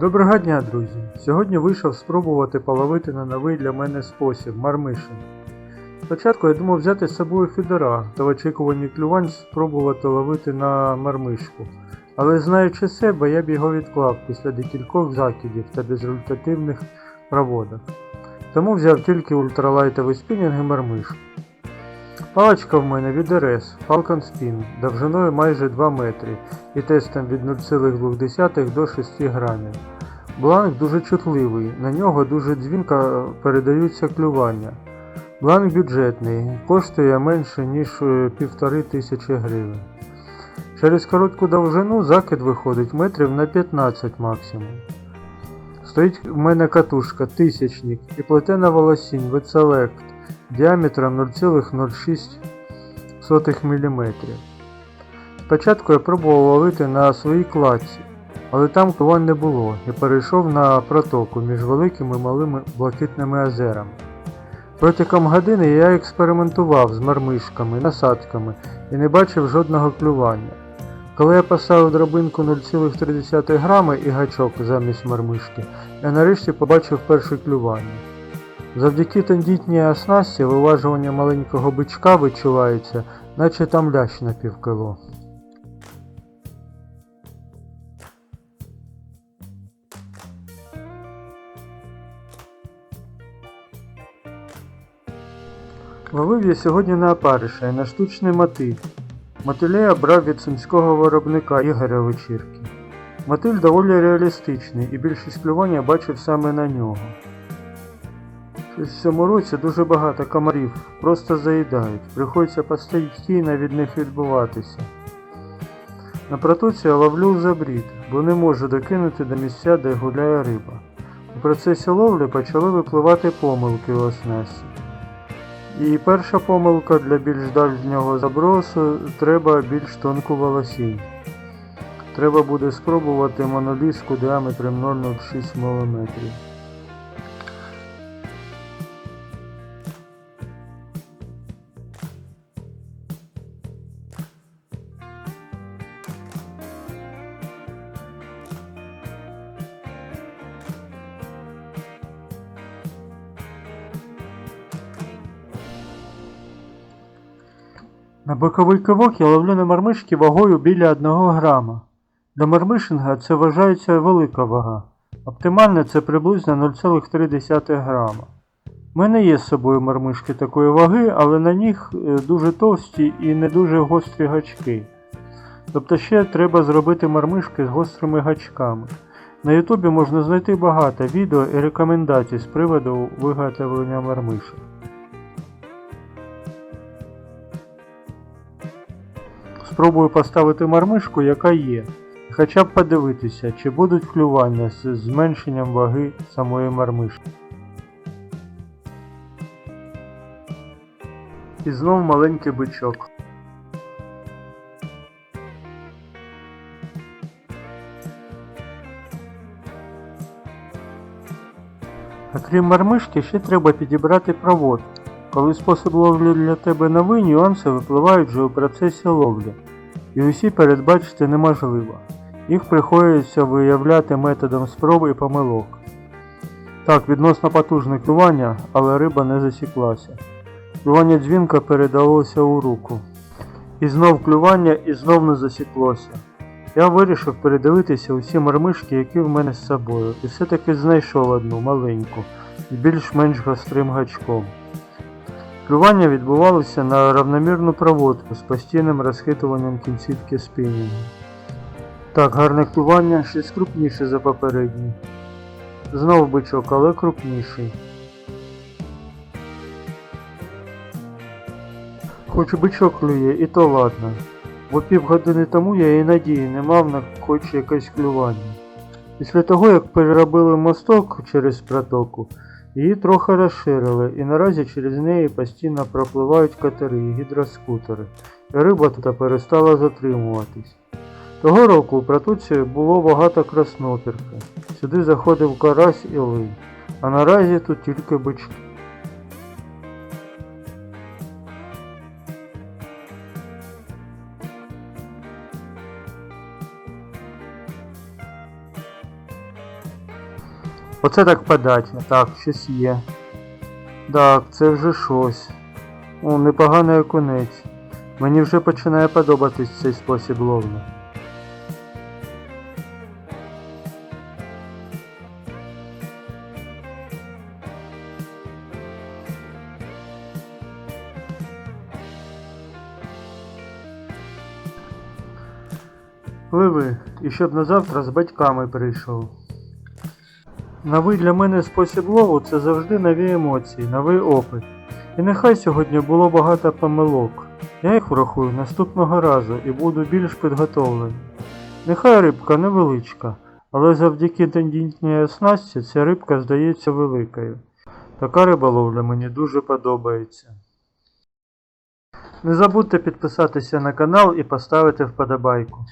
Доброго дня, друзі! Сьогодні вийшов спробувати половити на новий для мене спосіб мармишин. Спочатку я думав взяти з собою фідера та в очікуванні клювань спробувати ловити на мармишку. Але знаючи себе, я б його відклав після декількох закидів та безрезультативних проводок. Тому взяв тільки ультралайтовий спінінг і мармишку. Паличка в мене від RS Falcon Spin довжиною майже 2 метри і тестом від 0,2 до 6 грамів. Бланк дуже чутливий, на нього дуже дзвінко передаються клювання. Бланк бюджетний, коштує менше ніж е, півтори тисячі гривень. Через коротку довжину закид виходить метрів на 15 максимум. Стоїть в мене катушка тисячник і плетена волосінь Select діаметром 0,06 мм. Спочатку я пробував ловити на своїй кладці, але там клювань не було і перейшов на протоку між великими і малими блакитними озерами. Протягом години я експериментував з мармишками, насадками і не бачив жодного клювання. Коли я поставив драбинку 0,3 грами і гачок замість мармишки, я нарешті побачив перше клювання. Завдяки тендітній оснасті виважування маленького бичка відчувається, наче там лящ на півкило. Ловив я сьогодні на опариша і на штучний мотиль. Мотиля брав від сумського виробника Ігоря Вечірки. Мотиль доволі реалістичний і більшість клювань я бачив саме на нього. В цьому році дуже багато комарів просто заїдають, приходиться постійно від них відбуватися. На протоці я ловлю забрід, бо не можу докинути до місця, де гуляє риба. У процесі ловлі почали випливати помилки у оснасті. І перша помилка для більш дальнього забросу треба більш тонку волосінь. Треба буде спробувати моноліску діаметром 0,06 мм. На боковий кивок я ловлю на мармишки вагою біля 1 грама. Для мармишинга це вважається велика вага. Оптимальне це приблизно 0,3 грама. У мене є з собою мармишки такої ваги, але на них е, дуже товсті і не дуже гострі гачки. Тобто ще треба зробити мармишки з гострими гачками. На ютубі можна знайти багато відео і рекомендацій з приводу виготовлення мармишок. Спробую поставити мармишку, яка є, хоча б подивитися, чи будуть клювання з зменшенням ваги самої мармишки. І знов маленький бичок. А крім мармишки, ще треба підібрати провод. Коли спосіб ловлі для тебе новий, нюанси випливають вже у процесі ловлі, і усі передбачити неможливо. Їх приходиться виявляти методом спроб і помилок. Так, відносно потужне клювання, але риба не засіклася. Клювання дзвінка передалося у руку. І знов клювання, і знов не засіклося. Я вирішив передивитися усі мармишки, які в мене з собою, і все-таки знайшов одну маленьку, з більш-менш гострим гачком. Клювання відбувалося на равномірну проводку з постійним розхитуванням кінцівки спінінгу. Так, гарне клювання щось крупніше за попередній. Знов бичок, але крупніший. Хоч бичок клює, і то ладно. Бо півгодини тому я і надії не мав на хоч якесь клювання. Після того, як переробили мосток через протоку, Її трохи розширили, і наразі через неї постійно пропливають катери і гідроскутери, і риба тут перестала затримуватись. Того року у протоці було багато краснопірки. Сюди заходив карась і линь, а наразі тут тільки бички. Оце так подать. Так, щось є. Так, це вже щось. О, непоганий окунець. Мені вже починає подобатись цей спосіб ловлі. Пливи, і щоб на завтра з батьками прийшов. Новий для мене спосіб лову це завжди нові емоції, новий опит. І нехай сьогодні було багато помилок. Я їх врахую наступного разу і буду більш підготовлений. Нехай рибка невеличка, але завдяки тендітній оснастці ця рибка здається великою. Така риболовля мені дуже подобається. Не забудьте підписатися на канал і поставити вподобайку.